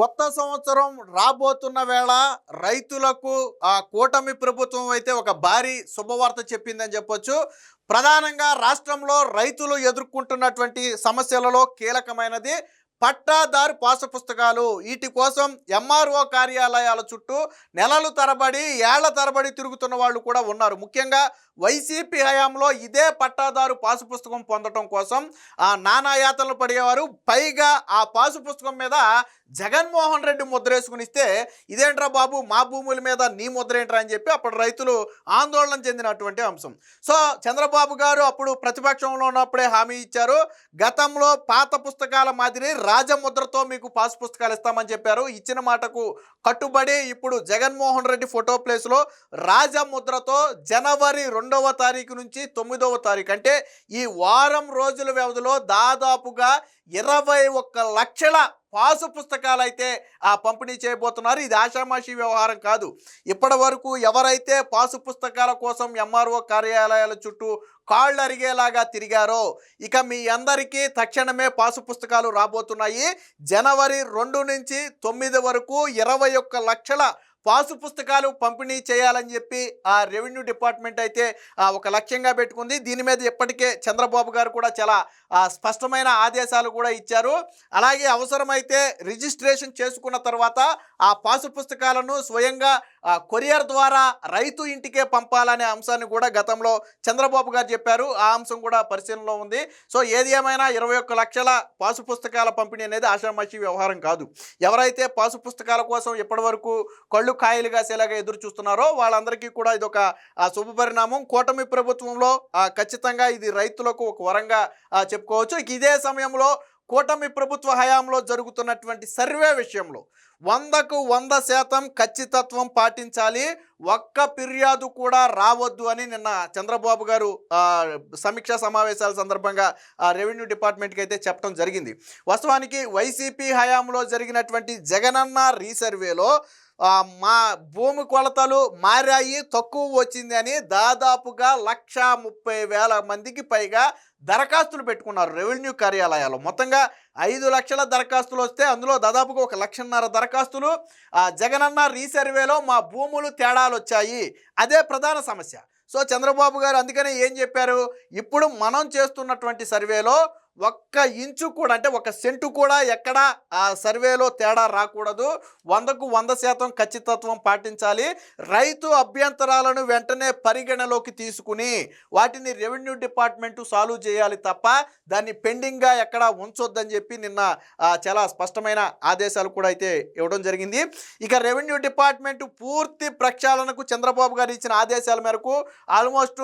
కొత్త సంవత్సరం రాబోతున్న వేళ రైతులకు ఆ కూటమి ప్రభుత్వం అయితే ఒక భారీ శుభవార్త చెప్పిందని చెప్పొచ్చు. ప్రధానంగా రాష్ట్రంలో రైతులు ఎదుర్కొంటున్నటువంటి సమస్యలలో కీలకమైనది పట్టాదారు పాసు పుస్తకాలు వీటి కోసం ఎంఆర్ఓ కార్యాలయాల చుట్టూ నెలలు తరబడి ఏళ్ళ తరబడి తిరుగుతున్న వాళ్ళు కూడా ఉన్నారు. ముఖ్యంగా వైసీపీ హయాంలో ఇదే పట్టాదారు పాసు పుస్తకం పొందడం కోసం ఆ నానాయాతనలు పడేవారు. పైగా ఆ పాసు పుస్తకం మీద జగన్మోహన్ రెడ్డి ముద్ర వేసుకుని ఇస్తే ఇదేంట్రా బాబు మా భూముల మీద నీ ముద్ర ఏంట్రా అని చెప్పి అప్పుడు రైతులు ఆందోళన చెందినటువంటి అంశం. సో చంద్రబాబు గారు అప్పుడు ప్రతిపక్షంలో ఉన్నప్పుడే హామీ ఇచ్చారు. గతంలో పాత పుస్తకాల మాదిరి రాజముద్రతో మీకు పాస్ పుస్తకాలు ఇస్తామని చెప్పారు. ఇచ్చిన మాటకు కట్టుబడి ఇప్పుడు జగన్మోహన్ రెడ్డి ఫోటో ప్లేస్లో రాజముద్రతో జనవరి రెండవ తారీఖు నుంచి తొమ్మిదవ తారీఖు. అంటే ఈ వారం రోజుల వ్యవధిలో దాదాపుగా ఇరవై ఒక్క లక్షల పాసు పుస్తకాలు అయితే ఆ పంపిణీ చేయబోతున్నారు. ఇది ఆషామాషి వ్యవహారం కాదు. ఇప్పటి వరకు ఎవరైతే పాసు పుస్తకాల కోసం ఎంఆర్ఓ కార్యాలయాల చుట్టూ కాళ్ళు అరిగేలాగా తిరిగారో ఇక మీ అందరికీ తక్షణమే పాసు పుస్తకాలు రాబోతున్నాయి. జనవరి రెండు నుంచి తొమ్మిది వరకు ఇరవై ఒక్క లక్షల పాసు పుస్తకాలు పంపిణీ చేయాలని చెప్పి ఆ రెవెన్యూ డిపార్ట్మెంట్ అయితే ఒక లక్ష్యంగా పెట్టుకుంది. దీని మీద ఇప్పటికే చంద్రబాబు గారు కూడా చాలా స్పష్టమైన ఆదేశాలు కూడా ఇచ్చారు. అలాగే అవసరమైతే రిజిస్ట్రేషన్ చేసుకున్న తర్వాత ఆ పాసు పుస్తకాలను స్వయంగా కొరియర్ ద్వారా రైతు ఇంటికే పంపాలనే అంశాన్ని కూడా గతంలో చంద్రబాబు గారు చెప్పారు. ఆ అంశం కూడా పరిశీలనలో ఉంది. సో ఏది ఏమైనా ఇరవై ఒక్క లక్షల పాసు పుస్తకాల పంపిణీ అనేది ఆషామాషి వ్యవహారం కాదు. ఎవరైతే పాసు పుస్తకాల కోసం ఇప్పటివరకు కళ్ళు కాయలు కాసేలాగా ఎదురు చూస్తున్నారో వాళ్ళందరికీ కూడా ఇది ఒక శుభ పరిణామం. కూటమి ప్రభుత్వంలో ఖచ్చితంగా ఇది రైతులకు ఒక వరంగా చెప్పుకోవచ్చు. ఇదే సమయంలో కూటమి ప్రభుత్వ హయాంలో జరుగుతున్నటువంటి సర్వే విషయంలో వందకు వంద శాతం ఖచ్చితత్వం పాటించాలి. ఒక్క ఫిర్యాదు కూడా రావద్దు అని నిన్న చంద్రబాబు గారు సమీక్షా సమావేశాల సందర్భంగా ఆ రెవెన్యూ డిపార్ట్మెంట్కి అయితే చెప్పడం జరిగింది. వాస్తవానికి వైసీపీ హయాంలో జరిగినటువంటి జగనన్న రీసర్వేలో మా భూమి కొలతలు మారాయి తక్కువ వచ్చింది అని దాదాపుగా లక్ష ముప్పై వేల మందికి పైగా దరఖాస్తులు పెట్టుకున్నారు రెవెన్యూ కార్యాలయాలు. మొత్తంగా ఐదు లక్షల దరఖాస్తులు వస్తే అందులో దాదాపుగా ఒక లక్షన్నర దరఖాస్తులు. ఆ, జగనన్న రీసర్వేలో మా భూములు తేడాలు వచ్చాయి. అదే ప్రధాన సమస్య. సో చంద్రబాబు గారు అందుకనే ఏం చెప్పారు? ఇప్పుడు మనం చేస్తున్నటువంటి సర్వేలో ఒక్క ఇంచు కూడా అంటే ఒక సెంటు కూడా ఎక్కడ ఆ సర్వేలో తేడా రాకూడదు. వందకు వంద శాతం ఖచ్చితత్వం పాటించాలి. రైతు అభ్యంతరాలను వెంటనే పరిగణలోకి తీసుకుని వాటిని రెవెన్యూ డిపార్ట్మెంటు సాల్వ్ చేయాలి తప్ప దాన్ని పెండింగ్గా ఎక్కడ ఉంచొద్దని చెప్పి నిన్న చాలా స్పష్టమైన ఆదేశాలు కూడా అయితే ఇవ్వడం జరిగింది. ఇక రెవెన్యూ డిపార్ట్మెంటు పూర్తి ప్రక్షాళనకు చంద్రబాబు గారు ఇచ్చిన ఆదేశాల మేరకు ఆల్మోస్ట్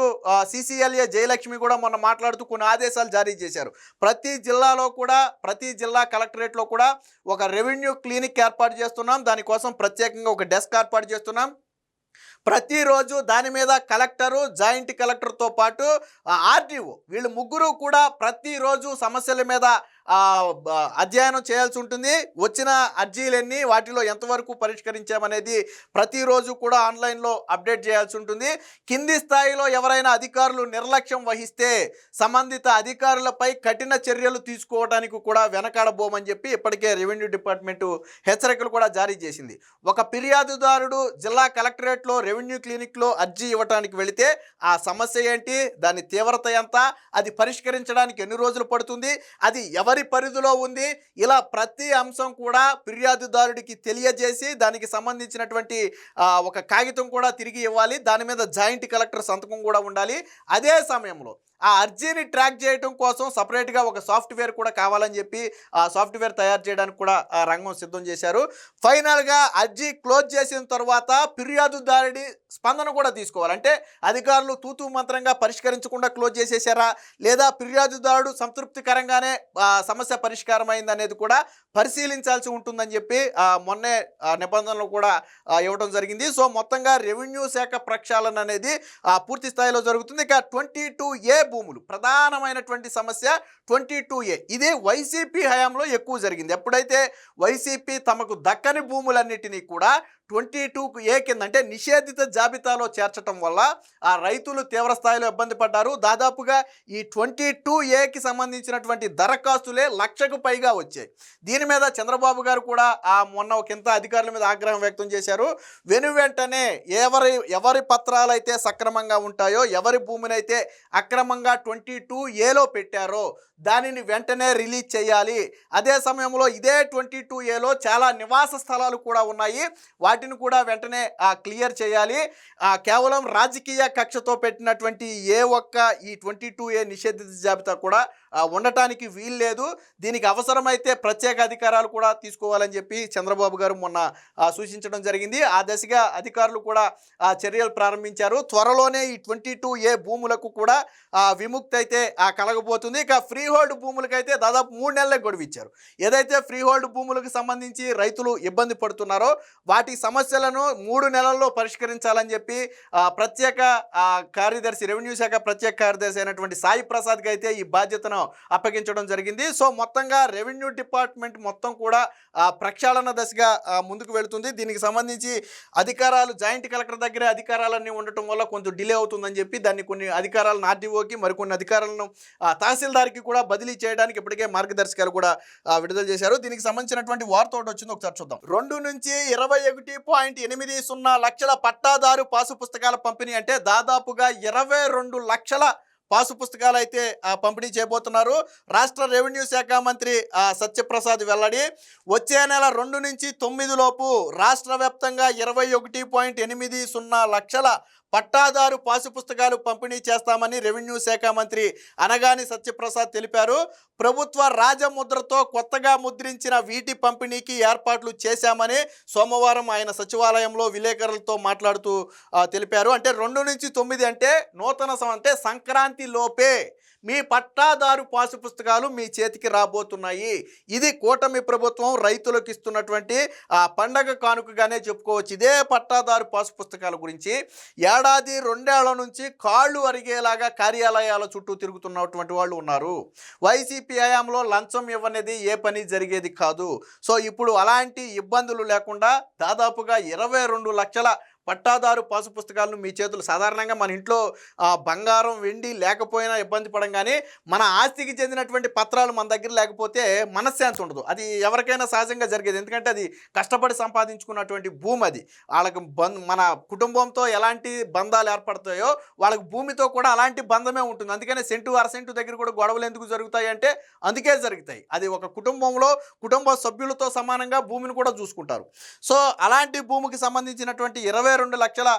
సిసిఎల్ఏ జయలక్ష్మి కూడా మొన్న మాట్లాడుతూ కొన్ని ఆదేశాలు జారీ చేశారు. ప్రతి జిల్లాలో కూడా ప్రతి జిల్లా కలెక్టరేట్లో కూడా ఒక రెవెన్యూ క్లినిక్ ఏర్పాటు చేస్తున్నాం. దానికోసం ప్రత్యేకంగా ఒక డెస్క్ ఏర్పాటు చేస్తున్నాం. ప్రతిరోజు దాని మీద కలెక్టరు జాయింట్ కలెక్టర్తో పాటు ఆర్డీఓ వీళ్ళు ముగ్గురు కూడా ప్రతిరోజు సమస్యల మీద అధ్యయనం చేయాల్సి ఉంటుంది. వచ్చిన అర్జీలన్నీ వాటిలో ఎంతవరకు పరిష్కరించామనేది ప్రతిరోజు కూడా ఆన్లైన్లో అప్డేట్ చేయాల్సి ఉంటుంది. కింది స్థాయిలో ఎవరైనా అధికారులు నిర్లక్ష్యం వహిస్తే సంబంధిత అధికారులపై కఠిన చర్యలు తీసుకోవడానికి కూడా వెనకాడబోమని చెప్పి ఇప్పటికే రెవెన్యూ డిపార్ట్మెంటు హెచ్చరికలు కూడా జారీ చేసింది. ఒక ఫిర్యాదుదారుడు జిల్లా కలెక్టరేట్లో రెవెన్యూ క్లినిక్లో అర్జీ ఇవ్వడానికి వెళితే ఆ సమస్య ఏంటి? దాని తీవ్రత ఎంత? అది పరిష్కరించడానికి ఎన్ని రోజులు పడుతుంది? అది ఎవరి పరిధిలో ఉంది. ఇలా ప్రతి అంశం కూడా ఫిర్యాదుదారుడికి తెలియజేసి దానికి సంబంధించినటువంటి ఒక కాగితం కూడా తిరిగి ఇవ్వాలి. దాని మీద జాయింట్ కలెక్టర్ సంతకం కూడా ఉండాలి. అదే సమయంలో ఆ అర్జీని ట్రాక్ చేయడం కోసం సపరేట్గా ఒక సాఫ్ట్వేర్ కూడా కావాలని చెప్పి ఆ సాఫ్ట్వేర్ తయారు చేయడానికి కూడా ఆ రంగం సిద్ధం చేశారు. ఫైనల్గా అర్జీ క్లోజ్ చేసిన తర్వాత ఫిర్యాదుదారుడి స్పందన కూడా తీసుకోవాలి. అంటే అధికారులు తూతూ మంత్రంగా పరిష్కరించకుండా క్లోజ్ చేసేసారా? లేదా ఫిర్యాదుదారుడు సంతృప్తికరంగానే సమస్య పరిష్కారం అయింది అనేది కూడా పరిశీలించాల్సి ఉంటుందని చెప్పి మొన్నే నిబంధనలు కూడా ఇవ్వడం జరిగింది. సో మొత్తంగా రెవెన్యూ శాఖ ప్రక్షాళన అనేది పూర్తి స్థాయిలో జరుగుతుంది. ఇక ట్వంటీ టూ ఏ భూములు ప్రధానమైనటువంటి సమస్య ట్వంటీ టూ ఏ. ఇది వైసీపీ హయాంలో ఎక్కువ జరిగింది. ఎప్పుడైతే వైసీపీ తమకు దక్కని భూములన్నిటినీ కూడా ట్వంటీ టూకు ఏ కింద అంటే నిషేధిత జాబితాలో చేర్చడం వల్ల ఆ రైతులు తీవ్ర స్థాయిలో ఇబ్బంది పడ్డారు. దాదాపుగా ఈ ట్వంటీ టూ ఏకి సంబంధించినటువంటి దరఖాస్తులే లక్షకు పైగా వచ్చాయి. దీని మీద చంద్రబాబు గారు కూడా ఆ మొన్న ఒకంత అధికారుల మీద ఆగ్రహం వ్యక్తం చేశారు. వెను వెంటనే ఎవరి ఎవరి పత్రాలు అయితే సక్రమంగా ఉంటాయో ఎవరి భూమిని అయితే అక్రమంగా ట్వంటీ టూ ఏలో పెట్టారో దానిని వెంటనే రిలీజ్ చేయాలి. అదే సమయంలో ఇదే ట్వంటీ టూ ఏలో చాలా నివాస స్థలాలు కూడా ఉన్నాయి. వాటిని కూడా వెంటనే క్లియర్ చేయాలి. ఆ, కేవలం రాజకీయ కక్షతో పెట్టినటువంటి ఏ ఒక్క ఈ ట్వంటీ టూ ఏ నిషేధిత జాబితా కూడా ఉండటానికి వీలు లేదు. దీనికి అవసరమైతే ప్రత్యేక అధికారాలు కూడా తీసుకోవాలని చెప్పి చంద్రబాబు గారు మొన్న సూచించడం జరిగింది. ఆ దశగా అధికారులు కూడా ఆ, చర్యలు ప్రారంభించారు. త్వరలోనే ఈ ట్వంటీ టూ ఏ భూములకు కూడా ఆ, విముక్తి అయితే కలగబోతుంది. ఇక ఫ్రీ హోల్డ్ భూములకైతే దాదాపు మూడు నెలలే గడువు ఇచ్చారు. ఏదైతే ఫ్రీ హోల్డ్ భూములకు సంబంధించి రైతులు ఇబ్బంది పడుతున్నారో వాటి సమస్యలను మూడు నెలల్లో పరిష్కరించాలని చెప్పి ప్రత్యేక కార్యదర్శి రెవెన్యూ శాఖ ప్రత్యేక కార్యదర్శి అయినటువంటి సాయి ప్రసాద్కి అయితే ఈ బాధ్యతను అప్పగించడం జరిగింది. సో మొత్తంగా రెవెన్యూ డిపార్ట్మెంట్ మొత్తం కూడా ప్రక్షాళన దశగా ముందుకు వెళుతుంది. దీనికి సంబంధించి అధికారాలు జాయింట్ కలెక్టర్ దగ్గర అధికారాలన్నీ ఉండటం వల్ల కొంచెం డిలే అవుతుందని చెప్పి దాన్ని కొన్ని అధికారాలను ఆర్డీఓకి మరికొన్ని అధికారాలను తహసీల్దార్కి కూడా బదిలీ చేయడానికి ఇప్పటికే మార్గదర్శకాలు కూడా విడుదల చేశారు. దీనికి సంబంధించినటువంటి వార్త ఒకటి వచ్చింది. ఒకసారి చూద్దాం. రెండు నుంచి ఇరవై ఒకటి పాయింట్ ఎనిమిది సున్నా లక్షల పట్టాదారు పాసు పుస్తకాల పంపిణీ అంటే దాదాపుగా ఇరవై రెండు లక్షల పాసు పుస్తకాలు అయితే ఆ, పంపిణీ చేయబోతున్నారు. రాష్ట్ర రెవెన్యూ శాఖ మంత్రి ఆ, సత్యప్రసాద్ వెల్లడి వచ్చే నెల రెండు నుంచి తొమ్మిది లోపు రాష్ట్ర వ్యాప్తంగా ఇరవై ఒకటి పాయింట్ ఎనిమిది సున్నా లక్షల పట్టాదారు పాసు పుస్తకాలు పంపిణీ చేస్తామని రెవెన్యూ శాఖ మంత్రి అనగాని సత్యప్రసాద్ తెలిపారు. ప్రభుత్వ రాజముద్రతో కొత్తగా ముద్రించిన వీటి పంపిణీకి ఏర్పాట్లు చేశామని సోమవారం ఆయన సచివాలయంలో విలేకరులతో మాట్లాడుతూ తెలిపారు. అంటే రెండు నుంచి తొమ్మిది అంటే నూతన సం- అంటే సంక్రాంతి లోపే మీ పట్టాదారు పాసు పుస్తకాలు మీ చేతికి రాబోతున్నాయి. ఇది కూటమి ప్రభుత్వం రైతులకు ఇస్తున్నటువంటి ఆ పండగ కానుకగానే చెప్పుకోవచ్చు. ఇదే పట్టాదారు పాసు పుస్తకాల గురించి ఏడాది రెండేళ్ళ నుంచి కాళ్ళు అరిగేలాగా కార్యాలయాల చుట్టూ తిరుగుతున్నటువంటి వాళ్ళు ఉన్నారు. వైసీపీ హయాంలో లంచం ఇవ్వనేది ఏ పని జరిగేది కాదు. సో ఇప్పుడు అలాంటి ఇబ్బందులు లేకుండా దాదాపుగా ఇరవై రెండు లక్షల పట్టాదారు పాసు పుస్తకాలను మీ చేతులు సాధారణంగా మన ఇంట్లో బంగారం వెండి లేకపోయినా ఇబ్బంది పడంగానే మన ఆస్తికి చెందినటువంటి పత్రాలు మన దగ్గర లేకపోతే మనశ్శాంతి ఉండదు. అది ఎవరికైనా సహజంగా జరిగేది. ఎందుకంటే అది కష్టపడి సంపాదించుకున్నటువంటి భూమి అది. వాళ్ళకి మన కుటుంబంతో ఎలాంటి బంధాలు ఏర్పడతాయో వాళ్ళకి భూమితో కూడా అలాంటి బంధమే ఉంటుంది. అందుకనే సెంటు అరసెంటు దగ్గర కూడా గొడవలు ఎందుకు జరుగుతాయి అంటే అందుకే జరుగుతాయి. అది ఒక కుటుంబంలో కుటుంబ సభ్యులతో సమానంగా భూమిని కూడా చూసుకుంటారు. సో అలాంటి భూమికి సంబంధించినటువంటి ఇరవై రెండు లక్షల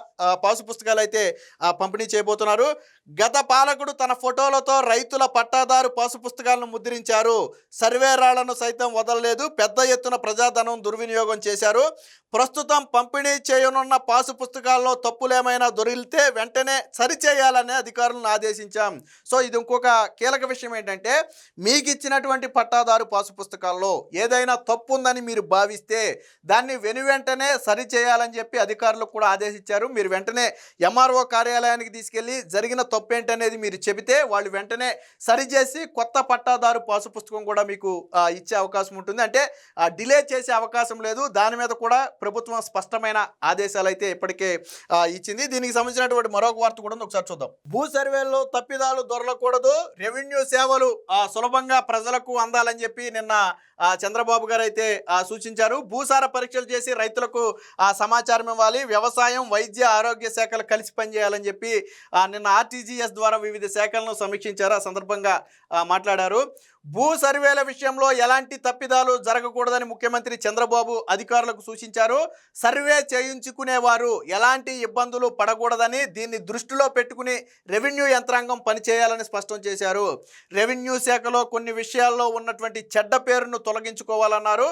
పాసు పుస్తకాలు అయితే ఆ, పంపిణీ చేయబోతున్నారు. గత పాలకుడు తన ఫోటోలతో రైతుల పట్టాదారు పాసు పుస్తకాలను ముద్రించారు. సర్వేరాళ్ళను సైతం వదలలేదు. పెద్ద ఎత్తున ప్రజాధనం దుర్వినియోగం చేశారు. ప్రస్తుతం పంపిణీ చేయనున్న పాసు పుస్తకాల్లో తప్పులేమైనా దొరికితే వెంటనే సరిచేయాలని అధికారులను ఆదేశించాం. సో ఇది ఇంకొక కీలక విషయం ఏంటంటే మీకు ఇచ్చినటువంటి పట్టాదారు పాసు పుస్తకాల్లో ఏదైనా తప్పు ఉందని మీరు భావిస్తే దాన్ని వెను వెంటనే సరిచేయాలని చెప్పి అధికారులకు కూడా ఆదేశించారు. మీరు వెంటనే ఎంఆర్ఓ కార్యాలయానికి తీసుకెళ్ళి జరిగిన తప్పు ఏంటనేది మీరు చెబితే వాళ్ళు వెంటనే సరిచేసి కొత్త పట్టాదారు పాసు పుస్తకం కూడా మీకు ఇచ్చే అవకాశం ఉంటుంది. అంటే డిలే చేసే అవకాశం లేదు. దాని మీద కూడా ప్రభుత్వం స్పష్టమైన ఆదేశాలు అయితే ఇప్పటికే ఇచ్చింది. దీనికి సంబంధించినటువంటి మరొక వార్త కూడా ఉంది. ఒకసారి చూద్దాం. భూ సర్వేల్లో తప్పిదాలు దొరలకూడదు. రెవెన్యూ సేవలు సులభంగా ప్రజలకు అందాలని చెప్పి నిన్న చంద్రబాబు గారు అయితే సూచించారు. భూసార పరీక్షలు చేసి రైతులకు ఆ, సమాచారం ఇవ్వాలి. వ్యవసాయ వైద్య ఆరోగ్య శాఖలు కలిసి పనిచేయాలని చెప్పి నిన్న ఆర్టీజీఎస్ ద్వారా వివిధ శాఖలను సమీక్షించారు. ఆ సందర్భంగా మాట్లాడారు. భూ సర్వేల విషయంలో ఎలాంటి తప్పిదాలు జరగకూడదని ముఖ్యమంత్రి చంద్రబాబు అధికారులకు సూచించారు. సర్వే చేయించుకునేవారు ఎలాంటి ఇబ్బందులు పడకూడదని దీన్ని దృష్టిలో పెట్టుకుని రెవెన్యూ యంత్రాంగం పనిచేయాలని స్పష్టం చేశారు. రెవెన్యూ శాఖలో కొన్ని విషయాల్లో ఉన్నటువంటి చెడ్డ పేరును తొలగించుకోవాలన్నారు.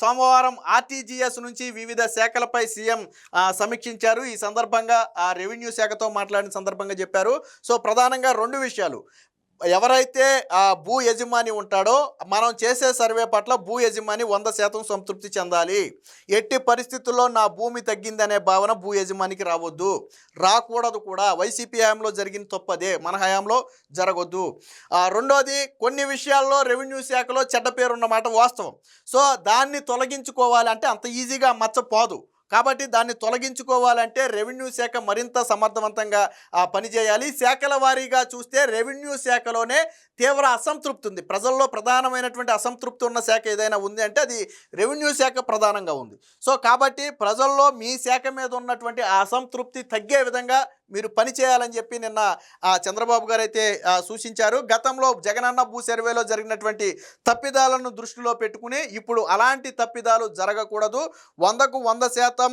సోమవారం ఆర్టీజీఎస్ నుంచి వివిధ శాఖలపై సీఎం సమీక్షించారు. ఈ సందర్భంగా ఆ రెవెన్యూ శాఖతో మాట్లాడిన సందర్భంగా చెప్పారు. సో ప్రధానంగా రెండు విషయాలు. ఎవరైతే ఆ భూ యజమాని ఉంటాడో మనం చేసే సర్వే పట్ల భూ యజమాని వంద శాతం సంతృప్తి చెందాలి. ఎట్టి పరిస్థితుల్లో నా భూమి తగ్గిందనే భావన భూ యజమానికి రావద్దు. రాకూడదు కూడా. వైసీపీ హయాంలో జరిగిన తప్పదే మన హయాంలో జరగొద్దు. ఆ, రెండోది కొన్ని విషయాల్లో రెవెన్యూ శాఖలో చెడ్డ పేరు ఉన్నమాట వాస్తవం. సో దాన్ని తొలగించుకోవాలి అంటే అంత ఈజీగా మచ్చపోదు కాబట్టి దాన్ని తొలగించుకోవాలంటే రెవెన్యూ శాఖ మరింత సమర్థవంతంగా ఆ, పనిచేయాలి. శాఖల వారీగా చూస్తే రెవెన్యూ శాఖలోనే తీవ్ర అసంతృప్తి ఉంది. ప్రజల్లో ప్రధానమైనటువంటి అసంతృప్తి ఉన్న శాఖ ఏదైనా ఉంది అంటే అది రెవెన్యూ శాఖ ప్రధానంగా ఉంది. సో కాబట్టి ప్రజల్లో మీ శాఖ మీద ఉన్నటువంటి ఆ అసంతృప్తి తగ్గే విధంగా మీరు పని చేయాలని చెప్పి నిన్న ఆ, చంద్రబాబు గారు అయితే సూచించారు. గతంలో జగనన్న భూ సర్వేలో జరిగినటువంటి తప్పిదాలను దృష్టిలో పెట్టుకుని ఇప్పుడు అలాంటి తప్పిదాలు జరగకూడదు. వందకు వంద శాతం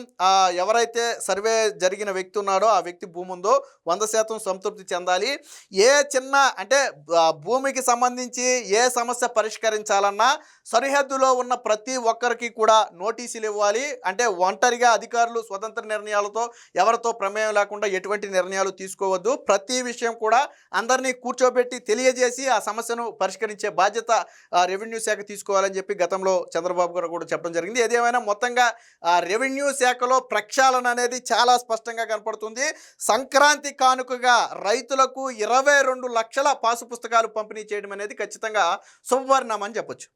ఎవరైతే సర్వే జరిగిన వ్యక్తి ఉన్నాడో ఆ వ్యక్తి భూముందో వంద శాతం సంతృప్తి చెందాలి. ఏ చిన్న అంటే భూ భూమికి సంబంధించి ఏ సమస్య పరిష్కరించాలన్నా సరిహద్దులో ఉన్న ప్రతి ఒక్కరికి కూడా నోటీసులు ఇవ్వాలి. అంటే ఒంటరిగా అధికారులు స్వతంత్ర నిర్ణయాలతో ఎవరితో ప్రమేయం లేకుండా ఎటువంటి నిర్ణయాలు తీసుకోవద్దు. ప్రతి విషయం కూడా అందరినీ కూర్చోబెట్టి తెలియజేసి ఆ సమస్యను పరిష్కరించే బాధ్యత రెవెన్యూ శాఖ తీసుకోవాలని చెప్పి గతంలో చంద్రబాబు గారు కూడా చెప్పడం జరిగింది. ఏదేమైనా మొత్తంగా ఆ, రెవెన్యూ శాఖలో ప్రక్షాళన అనేది చాలా స్పష్టంగా కనపడుతుంది. సంక్రాంతి కానుకగా రైతులకు ఇరవై రెండు లక్షల పాసు పుస్తకాలు పంపిణీ చేయడం అనేది ఖచ్చితంగా శుభపరిణామం అని చెప్పొచ్చు.